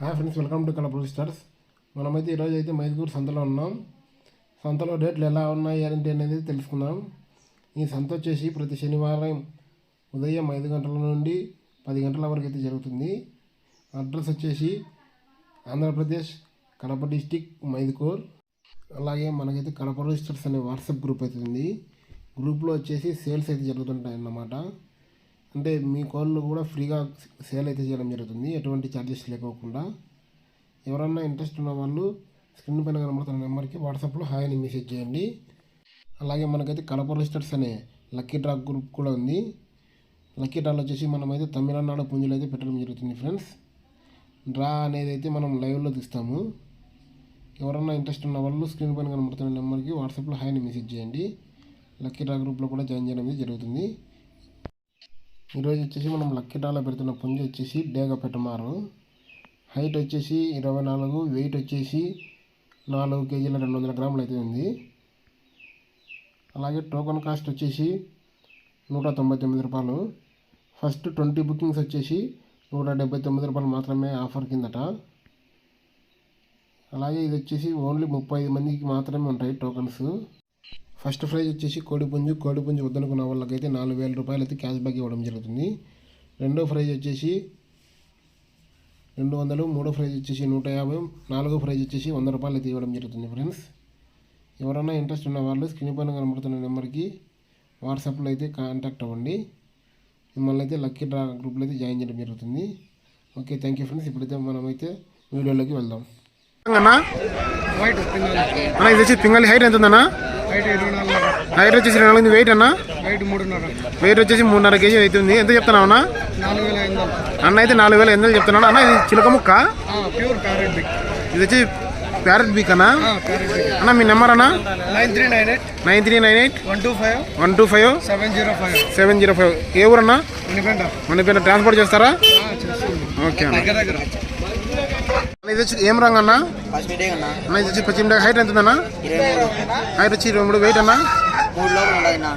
Hi friends welcome to Kalapur stars మనమైతే ఈరోజు అయితే మైదుగూరు సంతలో ఉన్నాం. సంతలో రేట్లు ఎలా ఉన్నాయి ఏంటి అనేది తెలుసుకుందాం. ఈ సంత వచ్చేసి ప్రతి శనివారం ఉదయం ఐదు గంటల నుండి పది గంటల వరకు అయితే జరుగుతుంది. అడ్రస్ వచ్చేసి ఆంధ్రప్రదేశ్ కడప డిస్టిక్ మైదుకూర్ అలాగే మనకైతే కడప రిజిస్టర్స్ అనే వాట్సాప్ గ్రూప్ అయితే ఉంది. గ్రూప్లో వచ్చేసి సేల్స్ అయితే జరుగుతుంటాయి అన్నమాట అంటే మీ కోళ్ళు కూడా ఫ్రీగా సేల్ అయితే చేయడం జరుగుతుంది. ఎటువంటి ఛార్జెస్ లేకోకుండా. ఎవరన్నా ఇంట్రెస్ట్ ఉన్న వాళ్ళు స్క్రీన్ పైన కనబడుతున్న నెంబర్కి వాట్సాప్లో హాయ్ అని మెసేజ్ చేయండి. అలాగే మనకైతే కడప రిజిస్టర్స్ అనే లక్కీ డ్రా గ్రూప్ కూడా ఉంది. లక్కీ డ్రాలో వచ్చేసి మనమైతే తమిళనాడు పుంజులు అయితే పెట్టడం జరుగుతుంది ఫ్రెండ్స్ డ్రా అనేది అయితే మనం లైవ్లో తీస్తాము. ఎవరన్నా ఇంట్రెస్ట్ ఉన్న వాళ్ళు స్క్రీన్ పైన కనబడుతున్న నెంబర్కి వాట్సాప్లో హాయ్ అని మెసేజ్ చేయండి. లక్కీ డ్రా గ్రూప్లో కూడా జాయిన్ చేయడం అనేది జరుగుతుంది. ఈరోజు వచ్చేసి మనం లక్కీ పెడుతున్న పుంజ వచ్చేసి డేగ పెట్టమారు. హైట్ వచ్చేసి ఇరవై నాలుగు వెయిట్ వచ్చేసి నాలుగు కేజీల రెండు వందల గ్రాములు అయితే ఉంది. అలాగే టోకెన్ కాస్ట్ వచ్చేసి నూట తొంభై తొమ్మిది రూపాయలు. ఫస్ట్ ట్వంటీ బుకింగ్స్ వచ్చేసి నూట డెబ్బై తొమ్మిది రూపాయలు మాత్రమే ఆఫర్ కిందట. అలాగే ఇది వచ్చేసి ఓన్లీ ముప్పై మందికి మాత్రమే ఉంటాయి టోకన్స్. ఫస్ట్ ప్రైజ్ వచ్చేసి కోడిపుంజు కోడిపుంజు వద్దనుకున్న వాళ్ళకైతే నాలుగు వేల రూపాయలు అయితే క్యాష్ బ్యాక్ ఇవ్వడం జరుగుతుంది. రెండో ప్రైజ్ వచ్చేసి రెండు వందలు మూడో ప్రైజ్ వచ్చేసి నూట యాభై నాలుగో ప్రైజ్ వచ్చేసి వంద రూపాయలు అయితే ఇవ్వడం జరుగుతుంది ఫ్రెండ్స్. ఎవరైనా ఇంట్రెస్ట్ ఉన్న వాళ్ళు స్క్రీన్ పైన కనబడుతున్న నెంబర్కి వాట్సాప్లో అయితే కాంటాక్ట్ అవ్వండి. మిమ్మల్ని అయితే లక్కీ డ్రా గ్రూప్లో అయితే జాయిన్ చేయడం జరుగుతుంది. Okay thank you friends. ఇప్పుడైతే మనమైతే వీడియోలోకి వెళ్దాం. అన్నా వైట్ పింగళి. అన్న ఇది వచ్చి పింగళి హైట్ ఎంత ఉందన్నా హైట్ వచ్చేసి రెండు వందల వెయిట్ అన్న వెయిట్ వచ్చేసి మూడున్నర కేజీ అవుతుంది. ఎంత చెప్తున్నావు అన్న? అన్న అయితే నాలుగు వేల ఎనిమిది చెప్తున్నాను. అన్న ఇది చిలక ముక్క? ఇది వచ్చి ప్యారెట్ బీక్ అన్న? అన్న మీ నెంబర్ అన్న? Nine three nine eight. Nine three nine eight. One two five. One two five. Seven zero five. Seven zero five. ఏ ఊరన్నా పేరు ట్రాన్స్పోర్ట్ చేస్తారా? ఓకే అన్న. దగ్గర దగ్గర. అన్న, ఇది వచ్చి ఏం రంగు అన్న? ఫస్ట్ అన్న. అన్న ఇది వచ్చి పశ్చిమ హైట్ ఎంత ఉందన్న? ఇరవై మూడు. హైట్ వచ్చి ఇరవై మూడు. వెయిట్ అన్న? మూడు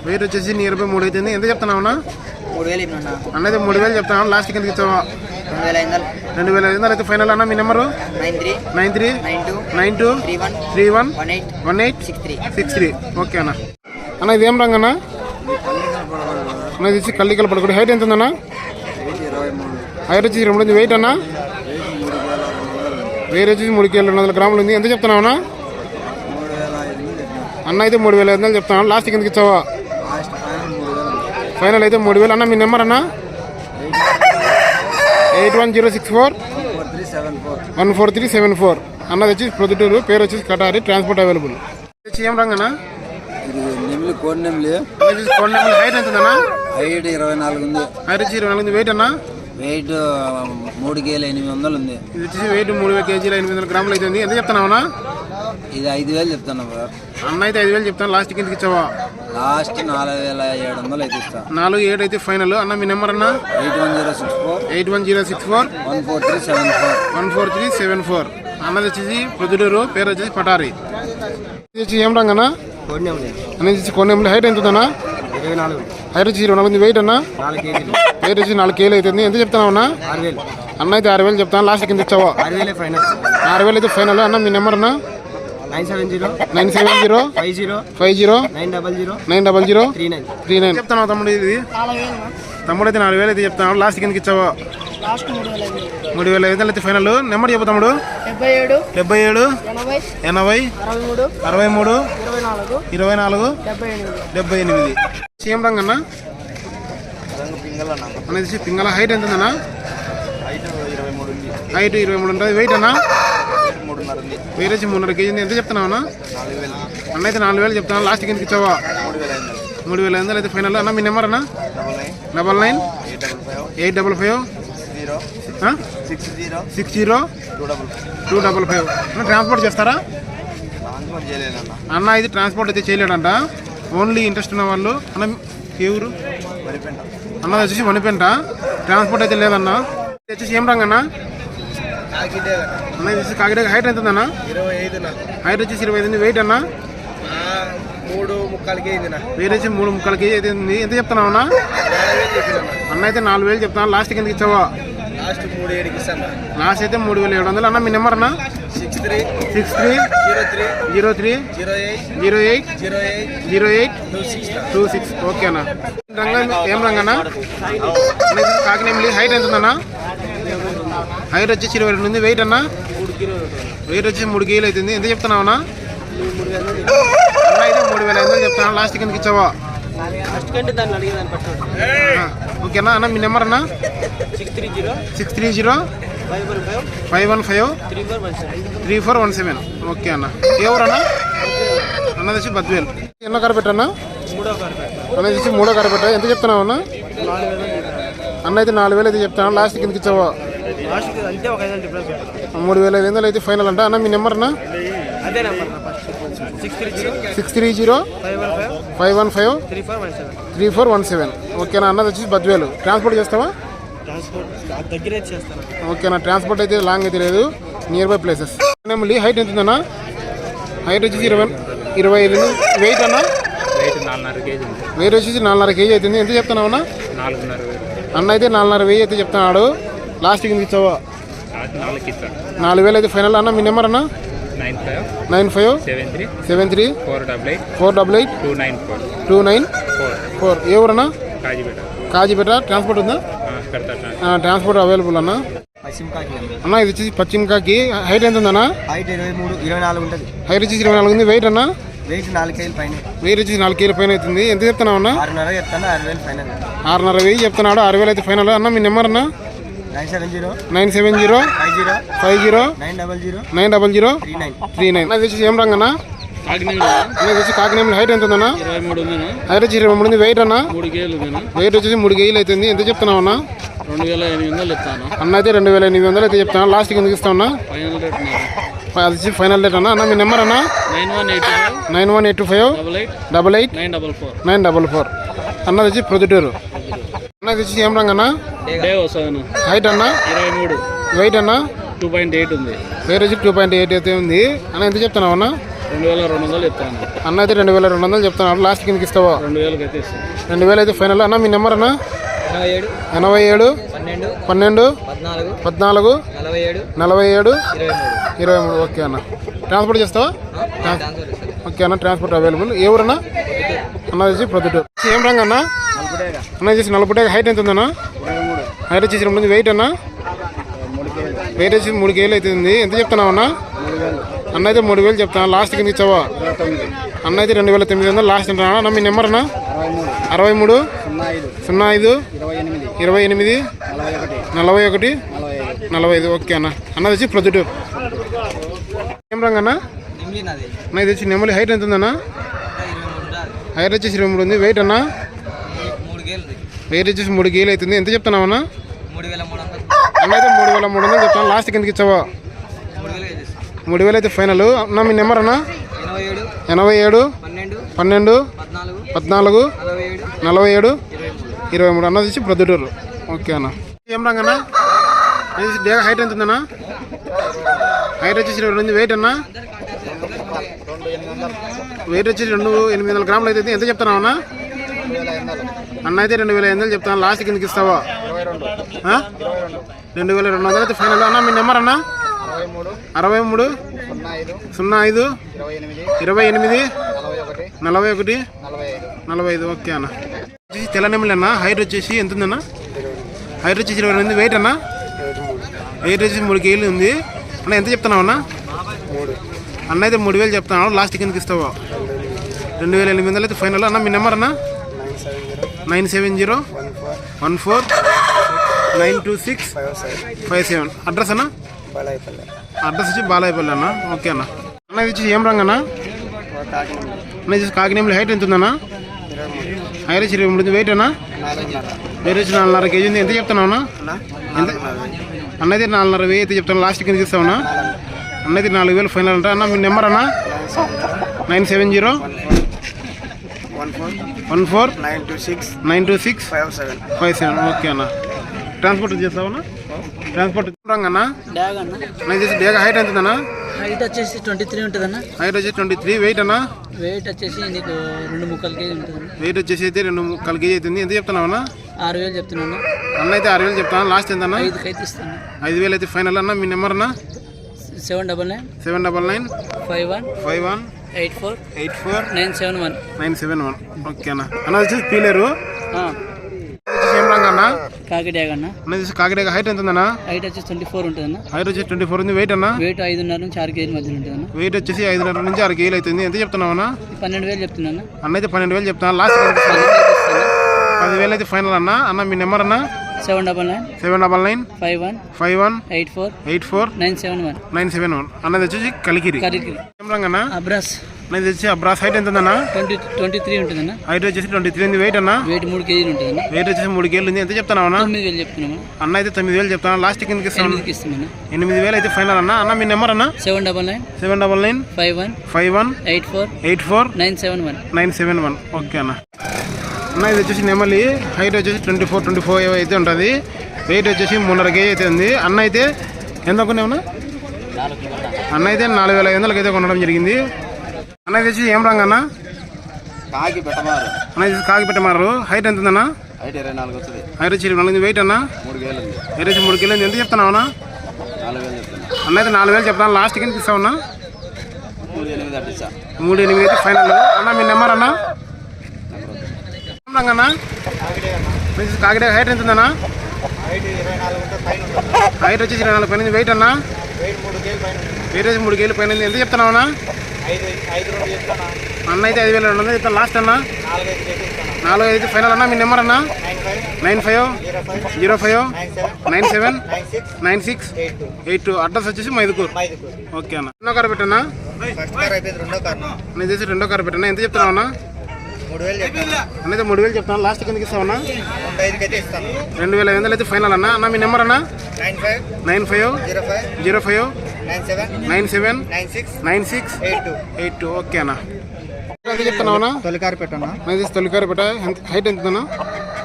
వెయిట్ వచ్చేసి నియర్ బై మూడు అవుతుంది ఎంత చెప్తున్నావు అన్న? మూడు వేలు ఇవ్వను అన్న. అన్న అయితే మూడు వేలు చెప్తాను లాస్ట్ కిందకి ఇచ్చావా? రెండు వేల ఐదు వందలు. అయితే ఫైనల్ అన్న మీ number nine three. Nine two. Three one. One. Eight. Six three. Okay అన్న. అన్న ఇది ఏం రంగు అన్న? అన్న ఇది వచ్చి కల్లికల పడకూడదు హైట్ ఎంత ఉందన్న? హైట్ వచ్చి రెండు వందలు వెయిట్ అన్న? వెయిట్ వచ్చేసి మూడు కేజీలు రెండు వందల గ్రాములు ఉంది. ఎంత చెప్తున్నావు అన్న? అన్న అయితే మూడు వేల ఐదు వందలు లాస్ట్ కిందకి ఇచ్చావా? ఫైనల్ అయితే మూడు వేలు. అన్న మీ నెంబర్ అన్న? Eight one zero six four one four three seven four. అన్నది వచ్చి ప్రొద్దుటూరు. పేరు వచ్చేసి కటారి. Transport available. వచ్చి ఏం రంగనా కోడి నెమిలి హైట్ ఎంత హైట్ ఇరవై నాలుగు ఉంది. హైట్ వచ్చి ఇరవై నాలుగు వెయిట్ అన్న? వెయిట్ మూడు కేల ఎనిమిది వందలు ఉంది. ఇది వచ్చేసి వెయిట్ మూడు వేల కేజీల ఎనిమిది వందల గ్రాములు అయితే ఉంది. ఎంత చెప్తున్నావునా ఇది ఐదు వేలు చెప్తాను బ్రదర్. అన్న అయితే ఐదు వేలు చెప్తాను. లాస్ట్ కిందకి ఇచ్చావా? లాస్ట్ నాలుగు వేల ఏడు వందలు అయితే ఇస్తా. నాలుగు ఏడు అయితే ఫైనల్. అన్న మీ నెంబర్ అన్న? Eight one zero six four. Eight one zero six four. One four three seven four. One four three seven four. అన్నది వచ్చేసి ప్రొద్దుటూరు పేరు వచ్చేసి పటారి. ఇది వచ్చి ఏం అనేది వచ్చి కొన్ని నెంబర్ హైట్ ఎంత ఉందన్నా? ఇరవై నాలుగు. హైట్ వచ్చి ఇరవై నాలుగు వెయిట్ అన్న? వెయిట్ వచ్చి నాలుగు కేలు అవుతుంది. ఎంత చెప్తున్నావు అన్న? అన్న అయితే ఆరు వేలు చెప్తాను. లాస్ట్ కింద ఇచ్చావా? ఆరు వేలే అయితే ఫైనల్ అన్న మీ నెంబర్ అన్న? Nine seven zero nine seven zero five zero five zero nine double zero nine double zero three nine three nine చెప్తాను తమ్ముడు ఇది? తమ్ముడు అయితే నాలుగు వేలు అయితే చెప్తాను లాస్ట్ కిందకి ఇచ్చావా? మూడు వేల ఐదు అయితే ఫైనల్ నెంబర్ చెప్పు తమ్ముడు. డెబ్బై ఏడు. ఎనభై. అరవై మూడు. ఇరవై నాలుగు. డెబ్బై ఎనిమిది. సీఎం రంగ్ అన్న? అనేది పింగళ హైట్ ఎంత ఉందన్న హైట్ ఇరవై మూడు ఉంటుంది. వెయిట్ అన్న? వెయిట్ వచ్చి మూడున్నర కేజీ. ఎంత చెప్తున్నావు అన్న? అన్న అయితే నాలుగు వేలు చెప్తాను లాస్ట్ కిందకి ఇచ్చావా? మూడు వేల ఐదు అయితే ఫైనల్ అన్న మీ నెంబర్ అన్న? Double nine eight double five six zero two double five అన్న ట్రాన్స్పోర్ట్ చేస్తారా? అన్న ఇది ట్రాన్స్పోర్ట్ అయితే చేయలేడంట. ఓన్లీ ఇంట్రెస్ట్ ఉన్న వాళ్ళు. అన్న ఏ ఊరు? అన్నది వచ్చేసి వనిపెంట ట్రాన్స్పోర్ట్ అయితే లేదన్న. వచ్చేసి ఏం రంగు అన్న? వచ్చేసి కాకినాడ హైట్ ఎంత ఉందన్న? హైట్ వచ్చేసి ఇరవై ఐదు వెయిట్ అన్న? మూడు ముక్కాలకి ఐదున వెయిట్ వచ్చి మూడు ముక్కల కేజీ అయితే ఉంది. ఎంత చెప్తున్నావు అన్న? అన్న అయితే నాలుగు వేలు చెప్తాను లాస్ట్ కిందకి ఇచ్చావా? లాస్ట్ మూడు ఇస్తాను లాస్ట్ అయితే మూడు వేల ఏడు వందలు. అన్న మీ నెంబర్ అన్న? Six three six three zero three zero three zero eight zero eight zero eight zero eight two six two six okay అన్న రంగం ఏం రంగన్న కాకినేమిలి హైట్ ఎంత ఉందన్న? హైట్ వచ్చేసి ఇరవై రెండు ఉంది. వెయిట్ అన్న? వెయిట్ వచ్చేసి మూడు కేజీలు అవుతుంది. ఎంత చెప్తున్నావు అన్న? అయితే మూడు వేల ఐదు వందలు చెప్తాను లాస్ట్ కిందకి ఇచ్చావా? ఓకేనా అన్న. మీ నెంబర్ అన్న? Six three zero six three zero five one five? Three four one seven. Okay అన్న. ఎవరన్నా అన్నది వచ్చి బద్వేలు. ఎన్నో కార్పెట్ అన్నది వచ్చి మూడో కరపెట్ట ఎంత చెప్తున్నావు అన్న? అన్న అయితే నాలుగు వేలు అయితే చెప్తాను. లాస్ట్ కిందకి ఇచ్చావా? మూడు వేల ఐదు వందలు అయితే ఫైనల్ అంట. అన్న మీ నెంబర్ అన్న? Six three zero? Five one five. Five one five? Three four one seven. Three four one seven. ఓకేనా అన్నది వచ్చి బద్వేలు. ట్రాన్స్పోర్ట్ చేస్తావా? ట్రాన్స్పోర్ట్ దగ్గరే చేస్తాను. ఓకేనా ట్రాన్స్పోర్ట్ అయితే లాంగ్ అయితే లేదు. నియర్ బై ప్లేసెస్ నెమ్మలి హైట్ ఎంత ఉందన్న హైట్ వచ్చేసి ఇరవై ఇరవై ఐదు వెయిట్ అన్న? వెయిట్ వచ్చేసి నాలుగున్నర కేజీ అవుతుంది. ఎంత చెప్తున్నావు అన్న? అన్న అయితే నాలుగున్నర వెయ్యి అయితే చెప్తున్నాడు. లాస్ట్ కిందకి ఇచ్చావా? నాలుగు వేలు అయితే ఫైనల్ అన్న మీ నెంబర్ అన్న? Nine five seven three seven three four double eight four double eight two nine four two nine four four ఏ ఊరన్నా? కాజీపేట. కాజీపేట. ట్రాన్స్పోర్ట్ ఉందా? ట్రాన్స్పోర్ట్ అవైలబుల్ అన్న. అన్న ఇది వచ్చేసి పశ్చిమకాకి హైట్ ఎంత ఉందన్న? హైట్ ఇరవై మూడు ఇరవై నాలుగు ఉంటుంది. హైట్ వచ్చేసి ఇరవై నాలుగు ఉంది. వెయిట్ అన్న? వెయిట్ నాలుగు కేజీల పైన. వెయిట్ వచ్చేసి నాలుగు కేజీల పైన అవుతుంది. ఎంత చెప్తున్నావు అన్న? ఆరున్నర చెప్తాను ఆరు వేలు ఫైనల్ ఆరున్నర వెయ్యి చెప్తున్నాడు. ఆరు వేలు అయితే ఫైనల్ అన్న మీ నెంబర్ అన్న? Nine seven zero nine seven zero five zero five zero nine double zero nine double zero three nine three nine అది వచ్చేసి ఏం రంగన్నా వచ్చి హైట్ ఎంత ఉందన్న? హైట్ వచ్చి ఇరవై మూడు ఉంది. వెయిట్ అన్న? వెయిట్ వచ్చేసి మూడు కేజీలు అవుతుంది ఎంత చెప్తున్నావు అన్న? రెండు వేల ఎనిమిది వందలు ఇస్తాను? అన్న అయితే రెండు వేల ఎనిమిది వందలు అయితే చెప్తాను లాస్ట్ కిందకి ఇస్తా ఉన్నా ఫైనల్ రేట్ అది వచ్చి ఫైనల్ డేట్ అన్న. అన్న మీ నెంబర్ అన్న? Nine one eight five. Nine one eight five. Double eight. Nine double four. Nine double four. అన్నది వచ్చి ప్రొద్దుటూరు. అన్నది వచ్చి ఏం రంగు అన్న? హైట్ అన్న? ఇరవై మూడు. వెయిట్ అన్న? టూ పాయింట్ ఎయిట్ ఉంది. వెయిట్ వచ్చి టూ పాయింట్ ఎయిట్ అయితే ఉంది. అన్న ఎంత చెప్తున్నావు అన్న? రెండు వేల రెండు వందలు ఇస్తాను అన్న అయితే రెండు వేల రెండు వందలు చెప్తున్నాడు లాస్ట్ కిందకి ఇస్తావా? రెండు వేలకి అయితే ఇస్తాను. రెండు వేలు అయితే ఫైనల్ అన్న మీ నెంబర్ అన్న? ఎనభై ఏడు పన్నెండు పద్నాలుగు నలభై ఏడు నలభై ఇరవై మూడు. ఓకే అన్న. ట్రాన్స్పోర్ట్ చేస్తావా? ట్రాన్స్- ఓకే అన్న ట్రాన్స్పోర్ట్ అవైలబుల్ ఏ ఊరన్నా అన్న? వచ్చి ప్రొద్దుటూరు. ఏం రంగు అన్న? అన్న వచ్చేసి నలుపుటే హైట్ ఎంత ఉందన్న? హైట్ వచ్చేసి రెండు వెయిట్ అన్న? వెయిట్ వచ్చి మూడు కేజీలు అవుతుంది ఎంత చెప్తున్నావు అన్న? అన్న అయితే మూడు వేలు చెప్తాను లాస్ట్ కింద ఇచ్చావా అన్న అయితే రెండు వేల తొమ్మిది వందలు లాస్ట్ అంటున్నా. అన్న మీ నెంబర్ అన్న? అరవై మూడు సున్నా ఐదు ఇరవై ఎనిమిది నలభై ఒకటి నలభై ఐదు. ఓకే అన్న. అన్న వచ్చి ప్రొద్దుటూరు. ఏం రంగు అన్న? నిమ్లి అన్న ఇది వచ్చి నెమ్మలి హైట్ ఎంత ఉందన్న? హైట్ వచ్చేసి ఇరవై మూడు ఉంది. వెయిట్ అన్న? వెయిట్ వచ్చేసి మూడు కేజీలు అవుతుంది. ఎంత చెప్తున్నావు అన్న? అన్న అయితే మూడు వేల మూడు వందలు చెప్తాను. లాస్ట్ కిందకి ఇచ్చావా మూడు వేలు అయితే ఫైనల్ అన్న మీ నెంబర్ అన్న? ఎనభై ఏడు పన్నెండు పద్నాలుగు నలభై ఏడు ఇరవై మూడు. అన్నది వచ్చి ప్రొద్దుటూరు. ఓకే అన్న. ఏం రంగన్న డేగా హైట్ ఎంత ఉందన్న? హైట్ వచ్చేసి ఇరవై రెండు వెయిట్ అన్న. వెయిట్ వచ్చేసి రెండు ఎనిమిది వందల గ్రాములు అయితే ఎంత చెప్తున్నావు అన్న? అన్న అయితే రెండు వేల ఐదు వందలు చెప్తాను. లాస్ట్ కిందకి ఇస్తావా? రెండు. వేల రెండు వందలు అయితే ఫైనల్ అన్న మీ నెంబర్ అన్న? అరవై మూడు సున్నా ఐదు ఇరవై ఎనిమిది నలభై ఒకటి నలభై ఐదు. ఓకే అన్న. వచ్చేసి తెల్ల నెమ్మలి అన్న హైట్ వచ్చేసి ఎంత ఉందన్న హైట్ వచ్చేసి ఇరవై రెండు వెయిట్ అన్న? వెయిట్ వచ్చేసి మూడు కేజీలు ఉంది. అన్న ఎంత చెప్తున్నావు అన్న? అన్న అయితే మూడు వేలు చెప్తున్నావు లాస్ట్ కిందకి ఇస్తావా? రెండు వేల ఎనిమిది వందలు అయితే ఫైనల్ అన్న మీ నెంబర్ అన్న? Nine seven zero one four nine two six five seven. Address అన్న? అడ్రస్ వచ్చి బాలాయపల్లి అన్న? ఓకే అన్న. అన్న ఇది వచ్చి ఏం రంగు అన్న? అన్న ఇది వచ్చి కాకినేమిలి హైట్ ఎంత ఉందన్న? హైట్ వచ్చి ఇరవై మూడు వెయిట్ అన్న? వెయిట్ వచ్చి నాలుగున్నర కేజీ ఉంది. ఎంత చెప్తున్నావు అన్న? ఎంత? అన్నది నాలుగున్నర వెయ్యి అయితే చెప్తాను లాస్ట్ కింద ఇస్తామన్నా అన్నది నాలుగు వేలు ఫైనల్ అంట. అన్న మీ నెంబర్ అన్న? Nine seven. Zero? One four. Nine two six. Nine two six? Five seven. Five seven. Okay అన్న. ట్రాన్స్పోర్ట్ చేస్తావన్నా ట్రాన్స్పోర్ట్ రంగన్న? డ్యాగ్ అన్న నేను చేసి డేగా హైట్ ఎంత ఉందన్న హైట్ వచ్చేసి ట్వంటీ త్రీ ఉంటుంది అన్న హైట్ వచ్చి ట్వంటీ త్రీ వెయిట్ అన్న? వెయిట్ వచ్చేసి నీకు రెండు ముక్కల కేజీ ఉంటుంది వెయిట్ వచ్చేసి అయితే రెండు ముక్కలు కేజీ అవుతుంది. ఎంత చెప్తున్నావు అన్న ఆరు వేలు చెప్తున్నాను. అన్న అయితే ఆరు వేలు చెప్తాను లాస్ట్ ఎంతన్నా? ఐదుకి అయితే ఇస్తాను. ఐదు వేలు అయితే ఫైనల్ అన్న? మీ నెంబర్ అన్న? Seven double nine seven double nine five one five one eight four eight four nine seven one nine seven one okay అన్న. అన్న వచ్చేసి పీలేరు వచ్చేసి ఏం రంగు అన్న కాకిడాగ అన్న అన్న వచ్చేసి కాకిరేగ హైట్ ఎంత ఉందన్న హైట్ వచ్చేసి ట్వంటీ ఫోర్ ఉంటుందన్న. హైట్ వచ్చేసి ట్వంటీ ఫోర్ ఉంది. వెయిట్ అన్న? వెయిట్ ఐదున్నర నుంచి ఆరు కేజీల మధ్యలో ఉంటుందన్న. వెయిట్ వచ్చేసి ఐదున్నర నుంచి ఆరు కేజీలు అవుతుంది. ఎంత చెప్తున్నావు అన్న పన్నెండు వేలు చెప్తున్నాను అన్న అయితే పన్నెండు వేలు చెప్తాను లాస్ట్ పదివేలు అయితే ఫైనల్ అన్న. అన్న మీ నెంబర్ అన్న? Seven double nine. Seven double nine five one five one eight four eight four nine seven one nine seven one అన్నది వచ్చేసి కలికిరి. కరికి ఏం రంగు అన్న అబ్రాస్. అన్నది వచ్చి అబ్రాస్ హైట్ ఎంత ఉందన్న ట్వంటీ ట్వంటీ త్రీ ఉంటుందన్న. హైట్ వచ్చేసి ట్వంటీ త్రీ ఉంది వెయిట్ అన్న? వెయిట్ మూడు కేజీలు ఉంటుందన్న. వెయిట్ వచ్చేసి మూడు కేళ్ళు ఉంది ఎంత చెప్తాను అన్న? తొమ్మిది వేలు చెప్తున్నాము అన్న అయితే తొమ్మిది వేలు చెప్తాను లాస్ట్ కిందకి ఇస్తాను ఇస్తున్నాను ఎనిమిది వేలు అయితే ఫైనల్ అన్న? అన్న మీ నెంబర్ అన్న? Seven double nine seven double nine five one five one eight four eight four nine seven one nine seven one okay అన్న. అన్న ఇది వచ్చేసి నెమలి హైట్ వచ్చేసి ట్వంటీ ఫోర్ ట్వంటీ ఫోర్ అయితే ఉంటుంది. వెయిట్ వచ్చేసి మూడున్నర కేజీ అయితే ఉంది. అన్న అయితే ఎంత కొన్నావునా అన్న? అయితే నాలుగు వేల ఐదు వందలకి అయితే కొనడం జరిగింది. అన్న ఇది వచ్చి ఏం రంగు అన్న? కాకి పెట్టమారు. అన్న ఇది కాకి పెట్టమారు. హైట్ ఎంత ఉందన్న హైట్ ఇరవై నాలుగు వస్తుంది. హైట్ వచ్చి నాలుగు వెయిట్ అన్న? మూడు వేలు ఉంది. హైట్ వచ్చి మూడు కిలో ఎంత చెప్తున్నావు అన్న? నాలుగు వేలు చెప్తున్నా. అన్న అయితే నాలుగు వేలు చెప్తాను లాస్ట్ కింద ఇస్తావున్నా మూడు ఎనిమిది అట్టిస్తా మూడు ఎనిమిది అయితే ఫైనల్ అన్న మీ నెంబర్ అన్న? ఏం రంగు అన్న? కాకిడే హైట్ ఎంత ఉందన్న హైట్ వచ్చేసి ఇరవై నాలుగు పైన వెయిట్ అన్న? వెయిట్ వచ్చి మూడు కేలు పైన. ఎంత చెప్తున్నావు అన్న? అన్న అయితే ఐదు వేలు రెండు వందలు చెప్తాను లాస్ట్ అన్న నాలుగు ఐదు ఫైనల్ అన్న మీ నెంబర్ అన్న? Nine five zero five nine seven nine six eight two. Address వచ్చేసి మైదుకూర్. ఓకే అన్న. రెండో కారు పెట్టన్నా? నేను చేసి రెండో కారు పెట్టన్నా. ఎంత చెప్తున్నావు అన్న? అన్నైతే మూడు వేలు చెప్తాను. లాస్ట్ కిందకి ఇస్తావన్నా? రెండు వేల ఐదు వందలు అయితే ఫైనల్ అన్న? అన్న మీ నెంబర్ అన్న? Nine five nine five zero five zero five nine seven nine six nine six eight two. Eight two. Okay అన్న. ఎంత చెప్తున్నావు అన్న తొలికారు పెట్టన్నా. నేను చేసి తొలికారు పెట్ట. ఎంత హైట్ ఎంత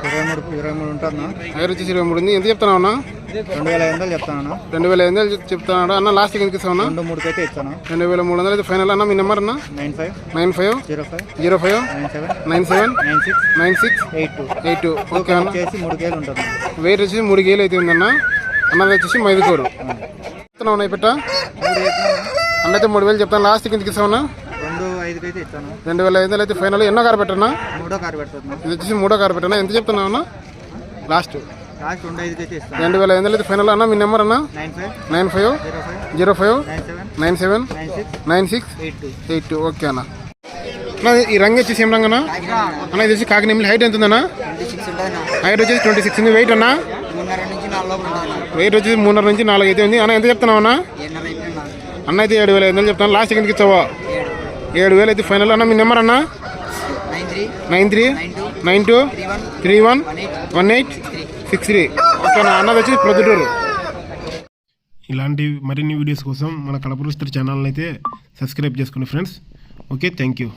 ఇరవై మూడు ఇరవై మూడు ఉంటుందా హైట్ వచ్చేసి ఇరవై మూడు ఉంది. ఎంత చెప్తున్నావు అన్న రెండు వేల ఐదు వందలు చెప్తాను రెండు వేల ఐదు వందలు చెప్తున్నాడు అన్న లాస్ట్ రెండు మూడుకి అయితే ఇస్తాను రెండు వేల మూడు వందలు అయితే ఫైనల్ అన్న మీ నెంబర్ అన్న? Nine five. Nine five? Zero five. Zero five? Nine seven. Nine seven? Nine six. Nine six? Eight two. Eight two. Okay అన్న. చేసి మూడు ఉంటుంది. వెయిట్ వచ్చేసి మూడు గేలు అయితే ఉందన్న. అన్నది వచ్చేసి మైదుకూరు అన్న పెట్ట మూడు చెప్పినా అన్న అయితే మూడు వేలు చెప్తాను. లాస్ట్ కిందకి ఇస్తామన్నా రెండు వేల ఐదు వందలు అయితే ఫైనల్ ఎన్నో కారు పెట్టన్నా మూడో కారు పెడుతున్నా ఇది వచ్చేసి మూడో కారు పెట్టన్నా ఎంత చెప్తున్నావు అన్న లాస్ట్ రెండు వేల ఐదు అయితే ఫైనల్ అన్న మీ నెంబర్ అన్న? Nine five. Zero five. Nine seven. Nine six. Eight two. Okay అన్న. అన్న, ఈ రంగు వచ్చేసి ఏం రంగు అన్న? అన్న ఇది వచ్చి కాకినేమి హైట్ ఎంత ఉందన్న హైట్ వచ్చేసి ట్వంటీ సిక్స్ ఉంది. వెయిట్ అన్న? వెయిట్ వచ్చేసి మూడున్నర నుంచి నాలుగు అయితే ఉంది. అన్న ఎంత చెప్తున్నావు అన్న? అన్న అయితే ఏడు వేల ఐదు వందలు చెప్తాను లాస్ట్ కిందకి ఇస్తావా ఏడు. వేలు అయితే ఫైనల్ అన్న. మీ నెంబర్ అన్న? Nine three. Nine two. Three one. One eight. Six three. Okay నా అన్నది వచ్చి ప్రొద్దుటూరు. ఇలాంటి మరిన్ని వీడియోస్ కోసం మన కడప ఛానల్ని అయితే సబ్స్క్రైబ్ చేసుకోండి ఫ్రెండ్స్. Okay thank you.